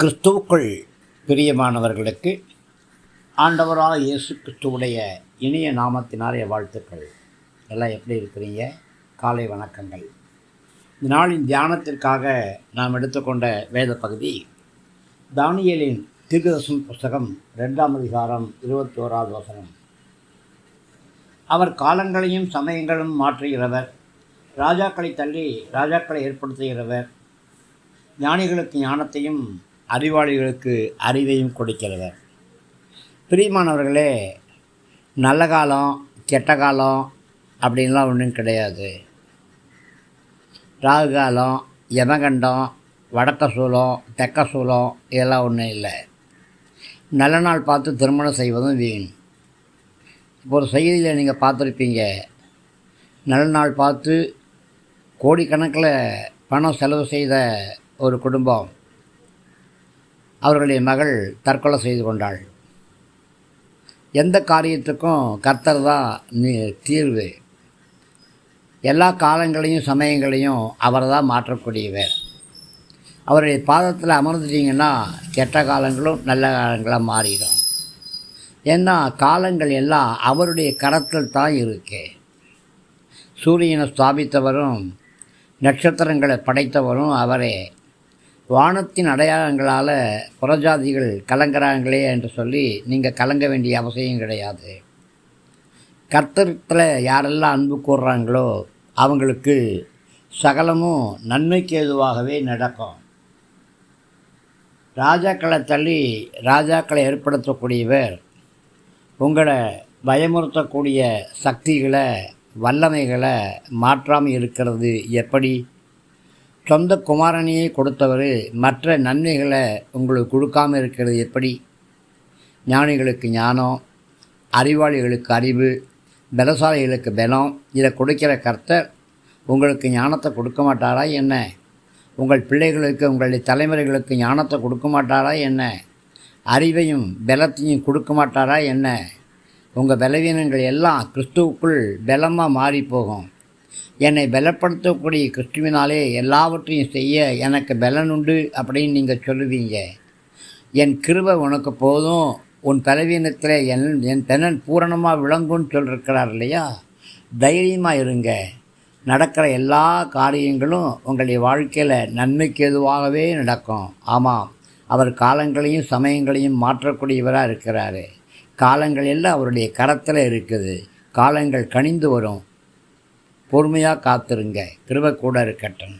கிறிஸ்துவுக்குள் பிரியமானவர்களுக்கு ஆண்டவராக இயேசு கிறிஸ்துவுடைய இனிய நாமத்தினாரிய வாழ்த்துக்கள். எல்லாம் எப்படி இருக்கிறீங்க? காலை வணக்கங்கள். இந்த நாளின் தியானத்திற்காக நாம் எடுத்துக்கொண்ட வேத பகுதி தானியலின் தீர்க்கதர்சன புஸ்தகம் ரெண்டாம் அதிகாரம் இருபத்தி ஓராவது வசனம். அவர் காலங்களையும் சமயங்களும் மாற்றுகிறவர் ராஜாக்களை தள்ளி ராஜாக்களை ஏற்படுத்துகிறவர் ஞானிகளுக்கு ஞானத்தையும் அறிவாளிகளுக்கு அறிவையும் கொடுக்கிறவர் பிரியமானவர்களே நல்ல காலம் கெட்ட காலம் அப்படின்லாம் ஒன்றும் கிடையாது. ராகு காலம் யமகண்டம் வடக்க சூலம் தெக்க சூலம் இதெல்லாம் ஒன்றும் இல்லை. நல்ல நாள் பார்த்து திருமணம் செய்வதும் வீண். இப்போ ஒரு செய்தியில் நீங்கள் பார்த்துருப்பீங்க நல்ல நாள் பார்த்து கோடிக்கணக்கில் பணம் செலவு செய்த ஒரு குடும்பம். அவர்களுடைய மகள் தற்கொலை செய்து கொண்டாள். எந்த காரியத்துக்கும் கர்த்தர் தான் நீ- தீர்வு. எல்லா காலங்களையும் சமயங்களையும் அவர் தான் மாற்றக்கூடியவர். அவருடைய பாதத்தில் அமர்ந்துட்டீங்கன்னா கெட்ட காலங்களும் நல்ல காலங்களாக மாறிடும். ஏன்னா காலங்கள் எல்லாம் அவருடைய கரத்தில் தான் இருக்கு. சூரியனை ஸ்தாபித்தவரும் நட்சத்திரங்களை படைத்தவரும் அவரே. வானத்தின் அடையாளங்களால் புறஜாதிகள் கலங்குறாங்களே என்று சொல்லி நீங்கள் கலங்க வேண்டிய அவசியம் கிடையாது. கர்த்தத்தில் யாரெல்லாம் அன்பு கூறுறாங்களோ அவங்களுக்கு சகலமும் நன்மைக்கு ஏதுவாகவே நடக்கும். ராஜாக்களை தள்ளி ராஜாக்களை ஏற்படுத்தக்கூடியவர் உங்களை பயமுறுத்தக்கூடிய சக்திகளை வல்லமைகளை மாற்றாமல் இருக்கிறது எப்படி? சொந்த குமாரனையே கொடுத்தவர் மற்ற நன்மைகளை உங்களுக்கு கொடுக்காமல் இருக்கிறது எப்படி? ஞானிகளுக்கு ஞானம் அறிவாளிகளுக்கு அறிவு பலசாலிகளுக்கு பலம் இதை கொடுக்கிற கர்த்தர் உங்களுக்கு ஞானத்தை கொடுக்க மாட்டாரா என்ன? உங்கள் பிள்ளைகளுக்கு உங்களுடைய தலைமுறைகளுக்கு ஞானத்தை கொடுக்க மாட்டாரா என்ன? அறிவையும் பலத்தையும் கொடுக்க மாட்டாரா என்ன? உங்கள் பலவீனங்கள் எல்லாம் கிறிஸ்துவுக்குள் பலமாக மாறி போகும். என்னை பலப்படுத்தக்கூடிய கிறிஸ்துவினாலே எல்லாவற்றையும் செய்ய எனக்கு பலன் உண்டு அப்படின்னு நீங்கள் சொல்லுவீங்க. என் கிருபை உனக்கு போதும். உன் பலவீனத்தில் என் என் தென்னன் பூரணமாக விளங்கும்னு சொல்லிருக்கிறார் இல்லையா? தைரியமாக இருங்க. நடக்கிற எல்லா காரியங்களும் உங்களுடைய வாழ்க்கையில் நன்மைக்கு எதுவாகவே நடக்கும். ஆமாம். அவர் காலங்களையும் சமயங்களையும் மாற்றக்கூடியவராக இருக்கிறாரு. காலங்கள் எல்லாம் அவருடைய கரத்தில் இருக்குது. காலங்கள் கனிந்து வரும். பொறுமையாக காத்திருங்க. கிருபை கூட இருக்கட்டும்.